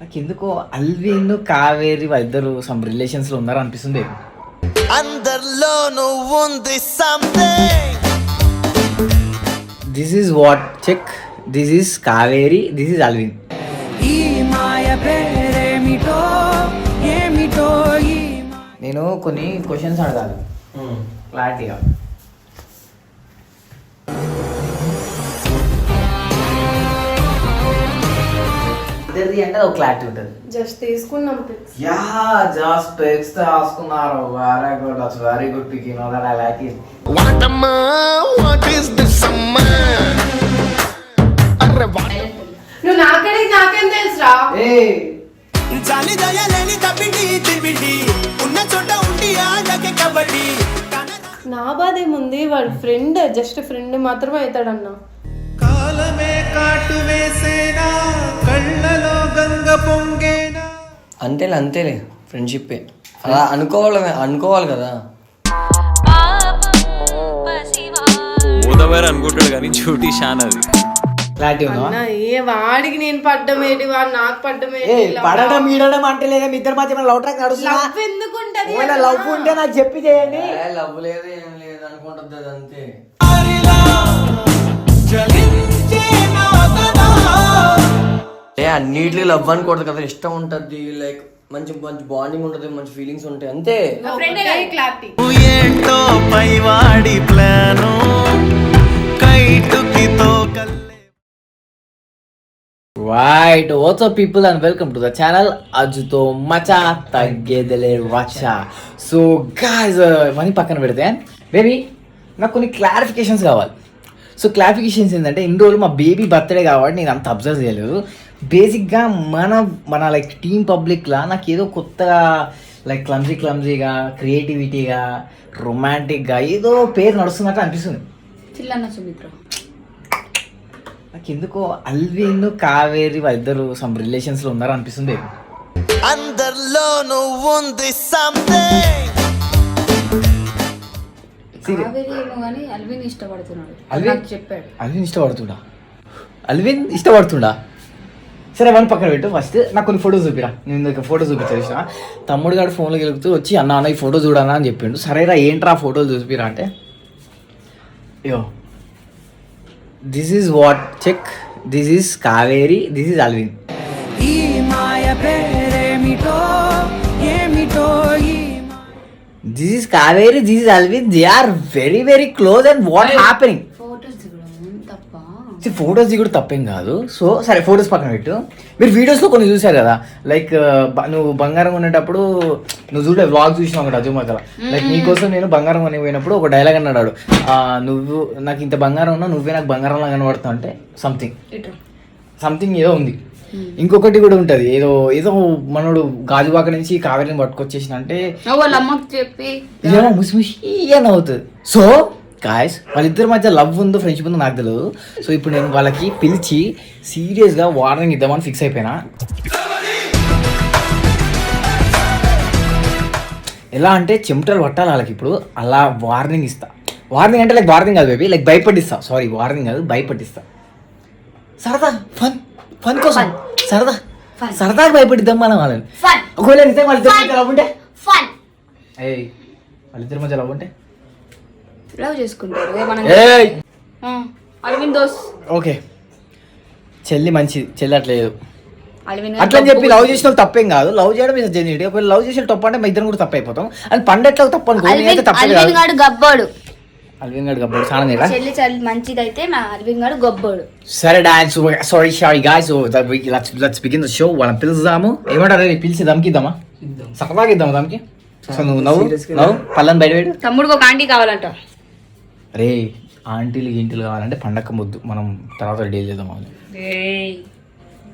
నాకు ఎందుకో అల్విన్ కావేరి వాళ్ళిద్దరు సమ్ రిలేషన్స్లో ఉన్నారు అనిపిస్తుంది అందరిలో నువ్వుంది something this is what check this is Kaveri this is Alvin. ఈ మాయ పేరేమిటో ఏమిటో ఈ నేను కొన్ని క్వశ్చన్స్ అడగాలి. క్లారిటీగా ఇద్దరిది అంటే ఒక క్లారిటీ ఉంటుంది. జస్ట్ తీసుకున్నాం పిక్స్ యా జస్ట్ టెక్స్ట్ రాసుకున్నారు. Very good that's very good pic you know that I like it వాటమ్మా what is this అమ్మా? అరే నువ్వు నాకడిగి నాకేం తెలుసురా? ఏ. జాలి దయలేని తప్పిడి తిబిడి ఉన్న చోట ఉండి ఆడకే కబడ్డీ. నా బాధ ఏముంది వాడు ఫ్రెండ్ జస్ట్ ఫ్రెండ్ మాత్రమే అవుతాడన్నా. అంతేలే అంతేలే ఫ్రెండ్షిప్పే అలా అనుకోవాలి అనుకోవాలి కదా. ఉదవేరు అనుకుంటాడు కానీ డ్యూటీ షాన్ అది. అన్నా ఏ వాడికి నేను పడ్డం ఏంటి? వాడు నాకు పడ్డం ఏ ఏంటి పడడం ఈడడం అంటే లేదా? మీ ఇద్దరి మధ్య లవ్ ట్రాక్ నడుస్తుందా? లవ్ ఎందుకు ఉంటది ఒకవేళ లవ్ ఉంటే నాకు చెప్పి చేయండి. లవ్ లేదు ఏం లేదు అనుకుంటుంది అది అంతే. అన్నిటిలో లవ్ అనుకోవద్దు కదా ఇష్టం ఉంటుంది లైక్ మంచి మంచి బాండింగ్ ఉంటుంది మంచి ఫీలింగ్స్ ఉంటాయి అంతే. క్లారిటీ ఏంటో పైవాడి ప్లాను కైటుకి తోకల్లే right what's people and welcome to the channel అజుతో మచా తగ్గేదలే వచ్చా సో గాయస్ మనీ పక్కన పెడితే బేబీ నాకు కొన్ని క్లారిఫికేషన్స్ కావాలి. సో క్లారిఫికేషన్స్ ఏంటంటే ఇన్ని రోజులు మా బేబీ బర్త్డే కాబట్టి నేను అంత అబ్జర్వ్ చేయలేదు. బేసిక్గా మన మన లైక్ టీమ్ పబ్లిక్లా నాకు ఏదో కొత్తగా లైక్ క్లమ్జీ క్లమ్జీగా క్రియేటివిటీగా రొమాంటిక్గా ఏదో పేరు నడుస్తున్నట్టు అనిపిస్తుంది. చిల్లన్న సుమిత్ర. నాకు ఎందుకో అల్విన్ కావేరి వాళ్ళిద్దరు సమ్ రిలేషన్స్లో ఉన్నారు అనిపిస్తుంది అందరిలో నువ్వుంది సంథింగ్ కానీ అల్విన్ ఇష్టపడుతున్నాడు. అల్విన్? నాకు చెప్పాడు. అల్విన్ ఇష్టపడుతుండా? అల్విన్ ఇష్టపడుతుండా? సరే వన్ పక్కన పెట్టు. ఫస్ట్ నాకు కొన్ని ఫోటోస్ చూపిరా. నేను ఇందాక ఫోటో చూపించాను ఇష్టం తమ్ముడు గారు ఫోన్లో గెలుగుతూ వచ్చి అన్న అన్న ఈ ఫోటో చూడనా? అని చెప్పిండు. సరేరా ఏంట్రా ఫోటోలు చూపిరా? అంటే yo this is what check this is Kaveri this is Alvin. ఈ మాయ పేరేమిటో this is Kaveri this is Alvin they are very very close and what happening photos దిగడం తప్ప. కాదు. సో సరే ఫొటోస్ పక్కన పెట్టు. మీరు వీడియోస్లో కొన్ని చూసారు కదా? లైక్ నువ్వు బంగారం కొనేటప్పుడు నువ్వు చూడే వ్లాగ్ చూసినావు ఒకటి అజు మధ్యలో లైక్ నీకోసం నేను బంగారం కొని పోయినప్పుడు ఒక డైలాగ్ అన్నాడు నువ్వు నాకు ఇంత బంగారం ఉన్నా నువ్వే నాకు బంగారంలా కనబడుతావు అంటే సంథింగ్ సంథింగ్ ఏదో ఉంది. ఇంకొకటి కూడా ఉంటుంది. ఏదో ఏదో మనోడు గాజువాక నుంచి కావేరిని పట్టుకొచ్చేసిన అంటే వాళ్ళ అమ్మకి చెప్పి అని అవుతుంది. సో గాయస్ వాళ్ళిద్దరి మధ్య లవ్ ఉందో ఫ్రెండ్షిప్ ఉందో నాకు తెలియదు సో ఇప్పుడు నేను వాళ్ళకి పిలిచి సీరియస్గా వార్నింగ్ ఇద్దామని ఫిక్స్ అయిపోయినా. ఎలా అంటే చెమటలు పట్టాలి వాళ్ళకి ఇప్పుడు. అలా వార్నింగ్ ఇస్తా. వార్నింగ్ అంటే లైక్ వార్నింగ్ కాదు బేబీ లైక్ భయపడిస్తా. సారీ వార్నింగ్ కాదు భయపడిస్తా. సరదా ఫన్ ఫన్ కోసం. సరదా. సరదాగా భయపడిద్దాం మనం వాళ్ళని. ఫన్ ఒకవేళ నిజంగా వాళ్ళిద్దరి మధ్య లవ్ ఉంటే? ఫన్ ఏయ్ వాళ్ళిద్దరి మధ్య లవ్ ఉంటే? లవ్ చేసుకుంటారు. ఏ మనం ఏయ్! ఆ, అరవింద్ దోస్. ఓకే. చెల్లి మంచిది. చెల్లి అట్లా లేదు. అరవింద్ అట్లా చెప్పి లవ్ చేసిన తప్పేం కాదు. లవ్ చేయడం ఇస్ జెన్యుటీ ఒకవేళ లవ్ చేసిన తప్పు అంటే మా ఇద్దరం కూడా తప్పు అయిపోతాం. అని పండు ఎట్లా తప్పు అనుకో గాడు గబ్బోడు. అల్విన్ గడు గబ్బడు. చాలా నేరా చెల్లి చల్లి మంచిదైతే మా గాడు గొబ్బోడు. సరే dance sorry sorry guys let's let's begin the show వాళ్ళని పిలుస్తాము ఏమంటారు? పిలిచి దమ్కిద్దామా సరదాగా ఇద్దామా దమ్కి? సో నువ్వు నవ్వు. నవ్వు. పళ్ళని బయట పెట్టు. తమ్ముడికి ఒక ఆంటీ కావాలంట. రే ఆంటీలు గింటీలు కావాలంటే పండక్క ముద్దు. మనం తర్వాత డీల్ చేద్దాం.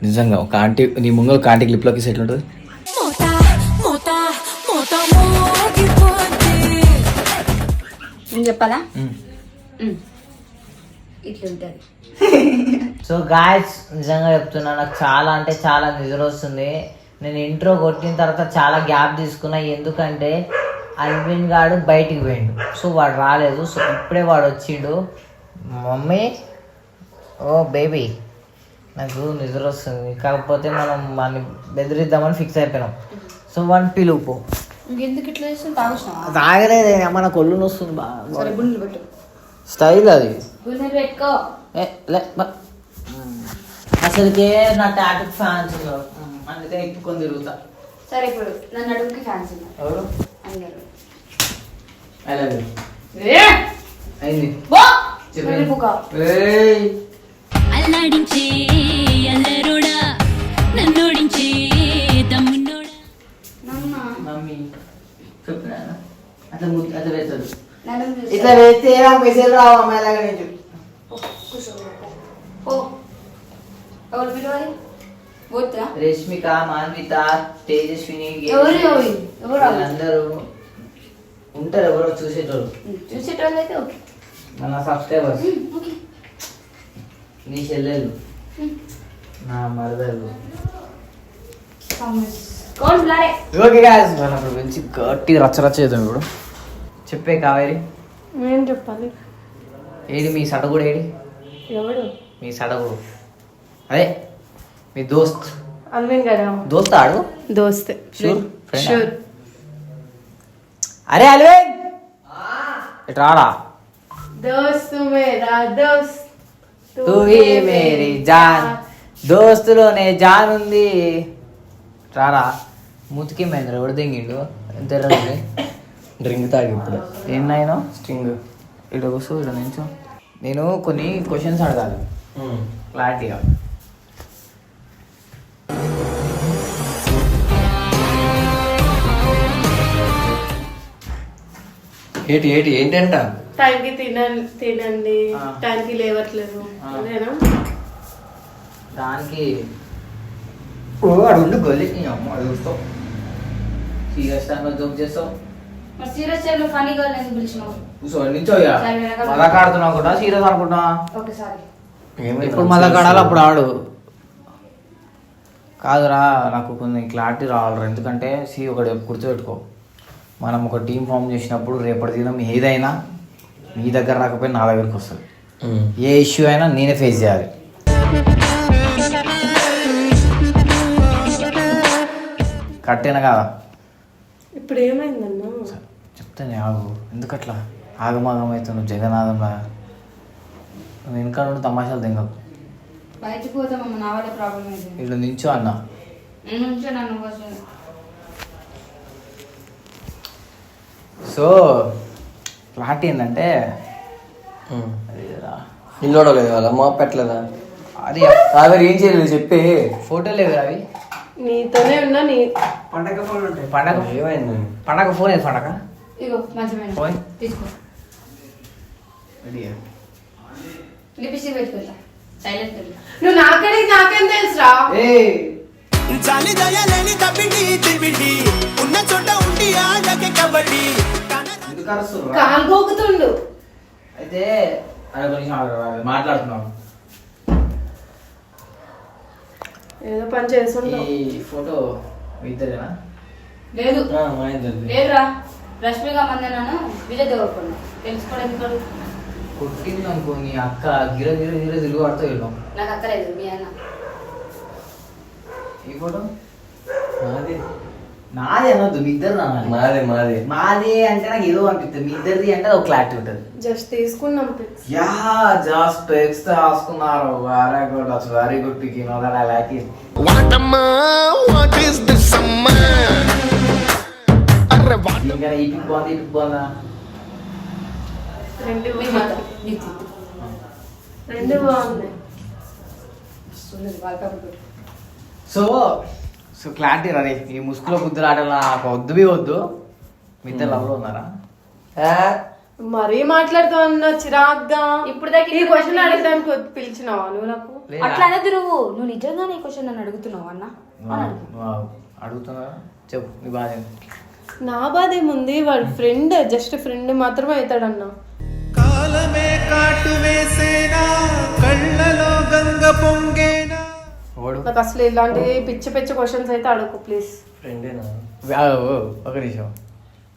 నిజంగా ఒక ఆంటీ నీ ముందు ఒక ఆంటీ క్లిప్లోకి సెట్ ఉంటుంది. చెప్పాలా. ఇట్లుంటది. సో గాయస్ నిజంగా చెప్తున్నా నాకు చాలా అంటే చాలా నిద్ర వస్తుంది. నేను ఇంట్రో కొట్టిన తర్వాత చాలా గ్యాప్ తీసుకున్నా. ఎందుకంటే అల్విన్ గాడు బయటికి పోయిండు. సో వాడు రాలేదు. సో ఇప్పుడే వాడు వచ్చిండు. మమ్మీ ఓ బేబీ నాకు నిద్ర వస్తుంది. కాకపోతే మనం వాడిని బెదిరిద్దామని ఫిక్స్ అయిపోయినాం. సో వన్ పిలుపు ఇంకెందుకు ఇట్లా చేస్తుంది తాగుతున్నావా తాగలేదు మన కొల్లు వస్తుంది బాగా సరే గుండెలు పెట్టు. స్టైల్ అది. గుండెలు పెట్టుకో. ఏ, లే, బ- అసలుకే నా టాటూ ఫ్యాన్స్ అందుకే ఇప్పుకొని తిరుగుతా. సరే ఇప్పుడు నన్ను అడుగుకి ఫ్యాన్స్ ఉన్నారు. ఎవరు? అందరు. I love you. అయింది. బో! చెప్పు. వెళ్ళిపోక ఏయ్. అల్లాడించే. చెప్పినా అట్లా అట్లా ఇట్లా పెడితే నాకు మెసేజ్ రావు అమ్మాయి లాగా నేను రష్మిక మాన్విత తేజస్విని? అందరూ ఉంటారు ఎవరో చూసేటోళ్ళు. చూసేటోళ్ళు అయితే ఓకే. మన సబ్స్క్రైబర్స్. నీ చెల్లెలు. నా మరదలు. Okay guys. మనం ఇప్పుడు పిలిచి గట్టి రచ్చ రచ్చ చేద్దాం ఇప్పుడు. చెప్పే కావేరి. ఏం చెప్పాలి? ఏడి మీ సడగుడు ఏడి ఎవడు? మీ సడగుడు. అదే మీ దోస్త్. గారా దోస్త్ ఆడు? దోస్తే. షూర్ అరే అల్వేన్ ఇటు రారా దోస్త్ మేరా దోస్త్ తూ హీ మేరీ జాన్. దోస్తులోనే జాన్ ఉంది రారా? మూతికి మహేంద్ర ఎవడు దింగిండు ఎంత ఎర్రగుంది. డ్రింక్ తాగి ఇప్పుడు. ఏం నాయనో? స్టింగ్ ఇక్కడ కూర్చో ఇక్కడ నించో నేను కొన్ని క్వశ్చన్స్ అడగాలి. క్లారిటీగా ఏంటి ఏంటి ఏంటంట? టైంకి తినండి. తినండి. టైంకి లేవట్లేదు. అదేనా? దానికి ఓ అడుగు గొల్లి. అమ్మ అది చూస్తావు సీరియస్ టైంలో జోక్ చేస్తావు? మరి సీరియస్ టైంలో ఫనీ గర్ల్ ఎందుకు పిలిచినావు? కూర్చో నించో ఇక. సరే, వెనకాల. మజాక్ ఆడుతున్నావు అనుకుంటా? సీరియస్ అనుకుంటా ఒకసారి ఇప్పుడు అప్పుడు ఆడు. కాదురా నాకు కొన్ని క్లారిటీ రావాలిరా. ఎందుకంటే సి ఒకటి గుర్తుపెట్టుకో. మనం ఒక టీం ఫామ్ చేసినప్పుడు రేపటి దినం ఏదైనా మీ దగ్గర రాకపోయినా నా దగ్గరికి వస్తుంది. ఏ ఇష్యూ అయినా నేనే ఫేస్ చేయాలి. కట్టేనా కదా? ఇప్పుడు ఏమైందన్నా చెప్తానే ఆగు. ఎందుకట్లా? ఆగమాగం అవుతున్నావు జగన్నాథంలా. నువ్వు వెనక నుండి తమాషాలు తింగకు. బయటకు పోతామమ్మ నా వల్ల ప్రాబ్లం అయితే ఇట్లా నించో అన్న. నన్ను కోసం సో క్లారిటీ ఏంటంటే. ఇల్లు లేదు వాళ్ళ అమ్మ పెట్టలేదా అది కావేరి ఏం చేయలేదు చెప్పి. ఫోటోలు లేవు అవి. నీతోనే ఉన్నా నీ పండగ ఫోన్ ఉంటాయి పండగ ఏమైంది పండగ ఫోన్ ఏది పండగ? ఇగో మంచిమైన పోయ్. తీసుకో. లిపిస్టిక్ పెట్టుకుంటా సైలెంట్ నువ్వు నాకడిగి నాకేం తెలుసురా? జాలి దయలేని తప్పిడి తిరిబిడి ఉన్న చోట ఉండి ఆడకే కబడ్డీ. ఎందుకు అరుస్తుర్రు రా? కాలు గోకుతుండు అయితే మాట్లాడుతున్నాం. ఏదో పని చేస్తుంటావు. ఈ ఫోటో ఇద్దరేనా? లేదు. ఆ, మా ఇద్దరిది. లేదురా. రష్మిక మందనాను విజయ్ దేవరకొండ. తెలుసుకోవడం ఎందుకు అడుగుతున్నా? కొట్టింది అనుకో నీ అక్క గిర గిర గిర తిరుగు పడతావు వెళ్ళాం నాకు అక్కలేదు మీ అన్న. ఈ ఫోటో? మాది నాది అనొద్దు మీ ఇద్దరు మాది మాది. మాది అంటే నాకు ఏదో అనిపిస్తుంది మీ ఇద్దరిది అంటే ఒక క్లారిటీ ఉంటుంది. జస్ట్ తీసుకున్నాం పిక్స్ యా జస్ట్ టెక్స్ట్ రాసుకున్నారు. Very good that's very good pic you know that I like it. ఇంకా ఈ పిక్ బాగుంది ఈ పిక్ బాగుందా? రెండు రెండు బాగున్నాయి. సో సో క్లారిటీ రా ఈ ముసుగులో బుద్ధులు ఆటలు నాకు వద్దు బి వద్దు. మీ ఇద్దరు లవ్లో ఉన్నారా? ఆ, మరీ మాట్లాడుతూ అన్నా చిరాగ్గా. ఇప్పుడు దాకా ఈ క్వశ్చన్ అడగడానికి పిలిచినావా నువ్వు నాకు? అట్లా అనద్దు నువ్వు. నువ్వు నిజంగానే ఈ క్వశ్చన్ నన్ను అడుగుతున్నావు అన్న? అడుగుతున్నారా చెప్పు నీ బాధ? నా బాధ ఏముంది? వాడు ఫ్రెండ్ జస్ట్ ఫ్రెండ్ మాత్రమే అవుతాడన్నా. కాలమే కాటు వేసేనా కళ్ళలో గంగ పొంగేనా? ఓడు నాకు అసలు ఇలాంటి పిచ్చి పిచ్చి క్వశ్చన్స్ అయితే అడుగు ప్లీజ్ ఫ్రెండేనా ఒక నిమిషం.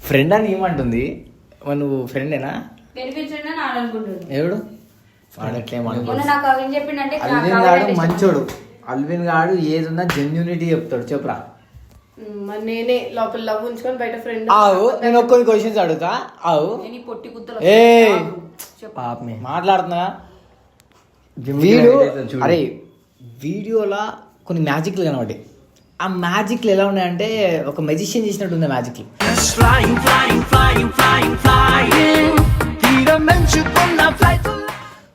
ఫ్రెండ్ అని ఏమంటుంది? మరి నువ్వు ఫ్రెండేనా అని అనుకుంటున్నాను ఎవడు? మొన్న నాకు చెప్పిండంటే అల్విన్ గాడు మంచోడు. అల్విన్ గాడు ఏదున్నా జెన్యూనిటీ చెప్తాడు. చెప్పురా. మరి నేనే లోపల లవ్ ఉంచుకొని బయట ఫ్రెండ్ ఆవు నేను ఒక్కొన్ని క్వశ్చన్స్ అడుగుతా. ఆవు నేను ఈ పొట్టి గుత్తలు ఏ పాపమే. మాట్లాడుతున్నా. వీడు. అరే వీడియోలో కొన్ని మ్యాజిక్లు కనబడ్డాయి. ఆ మ్యాజిక్లు ఎలా ఉన్నాయంటే ఒక మెజిషియన్ చేసినట్టు ఉంది మ్యాజిక్లు.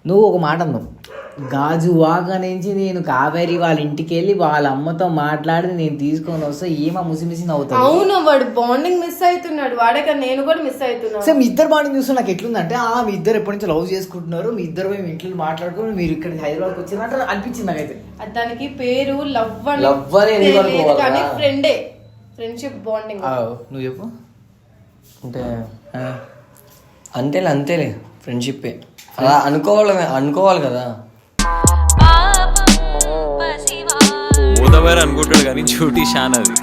నువ్వు ఒక మాట అన్నావు. గాజు వాక నుంచి నేను కావేరి వాళ్ళ ఇంటికి వెళ్ళి వాళ్ళ అమ్మతో మాట్లాడి నేను తీసుకొని వస్తే ఏమో ముసిమిసి నవ్వుతావు అవును వాడు బాండింగ్ మిస్ అవుతున్నాడు. వాడే కదా నేను కూడా మిస్ అవుతున్నాను. సో మీ ఇద్దరు బాండింగ్ చూస్తే నాకు ఎట్లుందంటే ఆ మీ ఇద్దరు ఎప్పటి నుంచి లవ్ చేసుకుంటున్నారు మీ ఇద్దరు పోయి మీ ఇంట్లో మాట్లాడుకుని మీరు ఇక్కడ హైదరాబాద్కి వచ్చిందంటే అనిపించింది నాకైతే. దానికి పేరు లవ్ అనుకోవాలా? కానీ ఫ్రెండే ఫ్రెండ్షిప్ బాండింగ్ నువ్వు చెప్పు. అంటే. అంతేలే అంతేలే ఫ్రెండ్షిప్ అలా అనుకోవాలి అనుకోవాలి కదా. మూతవారు అనుకుంటాడు కానీ డ్యూటీ షాన్ అది.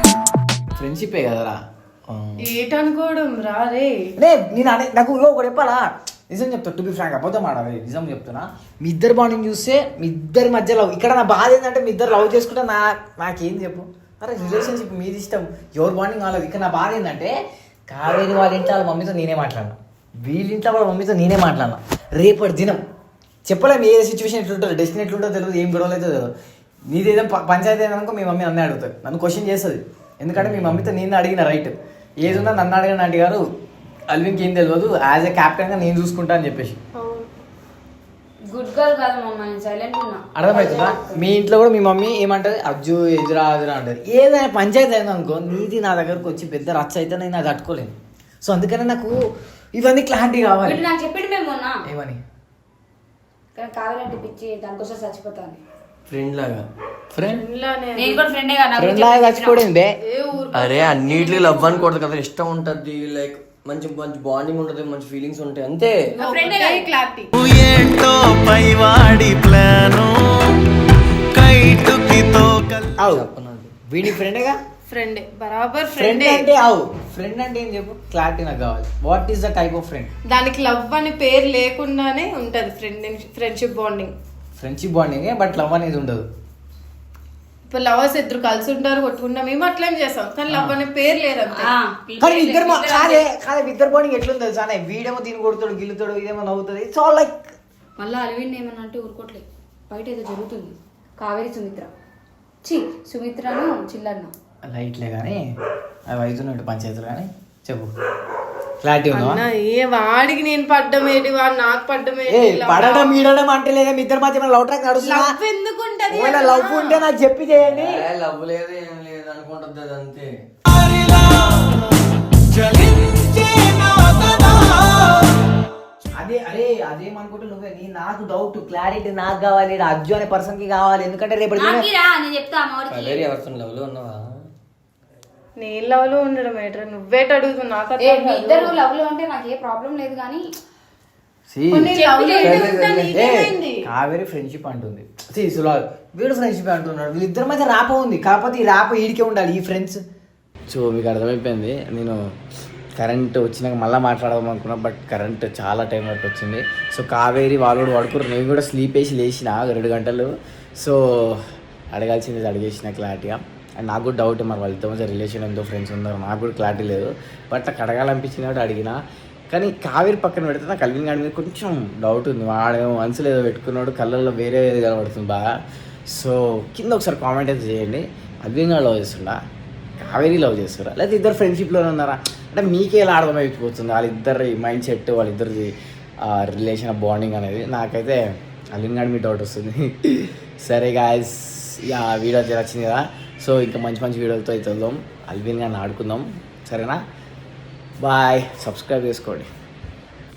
ఫ్రెండ్షిపే కదరా. ఏటనుకోవడం రా రే. నేను అనే నాకు ఒకటి చెప్పాలా? నిజం చెప్తా టు బి ఫ్రాంక్ అబద్ధం ఆడది నిజం చెప్తున్నా. మీ ఇద్దరు బాండింగ్ చూస్తే మీ ఇద్దరి మధ్య లవ్ ఇక్కడ నా బాధ ఏంటంటే మీ ఇద్దరు లవ్ చేసుకుంటే నా నాకేం చెప్పు? అరే రిలేషన్షిప్ మీది ఇష్టం. ఎవరు బాండింగ్ కాలేదు. ఇక్కడ నా బాధ ఏంటంటే కావేరి వాళ్ళ ఇంట్లో వాళ్ళ మమ్మీతో నేనే మాట్లాడినా. వీళ్ళ ఇంట్లో వాళ్ళ మమ్మీతో నేనే మాట్లాడినా. రేపటి దినం. చెప్పలేము ఏ సిచ్యువేషన్ ఎట్లుంటుందో డెస్టినీ ఎట్లుంటుందో తెలియదు ఏం గొడవలు అయితే తెలియదు నీదేదో పంచాయతీ అనుకో మీ మమ్మీ నన్నే అడుగుతుంది. నన్ను క్వశ్చన్ చేస్తుంది. ఎందుకంటే మీ మమ్మీతో నేను అడిగిన రైట్ ఏది ఉందో నన్ను అడిగిన ఆంటీ గారు అల్విన్కి ఏం తెలియదు యాజ్ ఎ గా నేను చూసుకుంటా అని చెప్పేసి. గుడ్ గర్ల్ కాదు మమ్మ నేను సైలెంట్ ఉన్నా. అర్థమవుతుందా? మీ ఇంట్లో కూడా మీ మమ్మీ ఏమంటది? అజ్జు ఎదురా ఎదురా అంటది. ఏదైనా పంచాయతీ అయింది అనుకో నీది నా దగ్గరకు వచ్చి పెద్ద రచ్చ అయితే నేను అది తట్టుకోలేను. సో అందుకనే నాకు ఇవన్నీ క్లారిటీ కావాలి. నాకు చెప్పిండు మేము ఏమని? కానీ కావాలంటే పిచ్చి దానికోసం చచ్చిపోతాను. ఫ్రెండ్ లాగా. ఫ్రెండ్ ఇలానే నేను కూడా ఫ్రెండే కదా నాకు ఫ్రెండ్ లాగా చచ్చిపోయింది. బే అరే అన్నిటిలో లవ్ అనుకోవద్దు కదా. ఇష్టం ఉంటుంది లైక్ మంచి మంచి బాండింగ్ ఉంటుంది మంచి ఫీలింగ్స్ ఉంటాయి అంతే. ఫ్రెండే కదా. క్లారిటీ ఏంటో పైవాడి ప్లాను వీడి ఫ్రెండేగా ఫ్రెండే బరాబర్ ఫ్రెండ్ ఫ్రెండే అంటే అవు. ఫ్రెండ్ అంటే ఏం చెప్పు? క్లారిటీ నాకు కావాలి. What is the type of friend దానికి లవ్ అనే పేరు లేకుండానే ఉంటది friend friendship bonding friendship bonding but love అనేది ఉండదు. ఇప్పుడు లవర్స్ ఇద్దరు కలిసి ఉంటారు కొట్టుకుంటాం మేము అట్లేం చేస్తాం. కానీ లవ్ అనే పేరు లేదు కానీ ఇద్దరు కాదే కాదే ఇద్దరు బాండింగ్ ఎట్లుంది తెలుసా అనే వీడేమో దీని కొడుతాడు గిల్లుతాడు ఇదేమో నవ్వుతుంది ఇట్స్ ఆల్ లైక్ మళ్ళీ అలవిన్ ఏమన్నా అంటే ఊరుకోట్లేదు. బయట ఏదో జరుగుతుంది. కావేరి సుమిత్ర. చి సుమిత్రను చిల్లన్న. లైట్లే కానీ అవి అవుతున్నట్టు పంచాయతీలు కానీ. చెప్పు. క్లారిటీ ఉందా అన్న ఏ వాడికి నేను పడ్డం ఏంటి? వాడు నాకు పడ్డం ఏంటి? పడడం ఈడడం అంటే లేదా? మీ ఇద్దరు మధ్య లవ్ ట్రాక్ నడుస్తున్నా లవ్ ఎందుకు ఉంటది లవ్ ఉంటే నాకు చెప్పి చేయండి. లవ్ లేదు ఏం లేదు అనుకుంటుంది అది అంతే. అదే అరే అదేమనుకుంటే నువ్వే నీ నాకు డౌట్ క్లారిటీ నాకు కావాలి అజ్జు అనే పర్సన్కి కావాలి ఎందుకంటే నేను చెప్తా ఉన్నావా? నేను లవ్లో ఉండడం ఏట్రా? నువ్వేట అడుగుతున్నా. ఇద్దరు లవ్లో అంటే నాకు ఏ ప్రాబ్లం లేదు కానీ ఉంటే? కావేరి ఫ్రెండ్షిప్ అంటుంది. వీడు ఫ్రెండ్షిప్ అంటున్నాడు. వీళ్ళిద్దరి మధ్య రాప ఉంది. కాకపోతే ఈ రాప ఈడికే ఉండాలి ఈ ఫ్రెండ్స్ సో మీకు అర్థమైపోయింది. నేను కరెంట్ వచ్చినాక మళ్ళీ మాట్లాడదాం అనుకున్నా బట్ కరెంట్ చాలా టైం వరకు వచ్చింది. సో కావేరి వాళ్ళు కూడా పడుకున్నారు నేను కూడా స్లీప్ వేసి లేచిన రెండు గంటలు. సో అడగాల్సింది అడిగేసిన క్లారిటీగా అండ్ నాకు కూడా డౌట్ మరి వాళ్ళతో మధ్య రిలేషన్ ఎంతో ఫ్రెండ్స్ ఉన్నారు నాకు కూడా క్లారిటీ లేదు. బట్ నాకు అడగాలనిపించింది కాబట్టి అడిగిన. కానీ కావేరి పక్కన పెడితే నాకు కల్విన్ గాడి మీద కొంచెం డౌట్ ఉంది. వాడేమో మనసులో ఏదో పెట్టుకున్నాడు కళ్ళల్లో వేరే ఏది కనబడుతుంది బాగా సో కింద ఒకసారి కామెంట్ అయితే చేయండి. అల్విన్ లవ్ చేస్తుండా కావేరి లవ్ చేస్తురా? లేదా ఇద్దరు ఫ్రెండ్షిప్లోనే ఉన్నారా? అంటే మీకే ఎలా అర్థమైపోతుంది? వాళ్ళిద్దరి మైండ్ సెట్ వాళ్ళిద్దరిది రిలేషన్ బాండింగ్ అనేది. నాకైతే అల్విన్ గాడి మీద డౌట్ వస్తుంది. సరే గాయస్ ఇక వీడియో నచ్చింది కదా. సో ఇంకా మంచి మంచి వీడియోలతో అయితే వెళ్దాం. అల్విన్ గారిని ఆడుకుందాం. సరేనా? బాయ్. సబ్స్క్రైబ్ చేసుకోండి.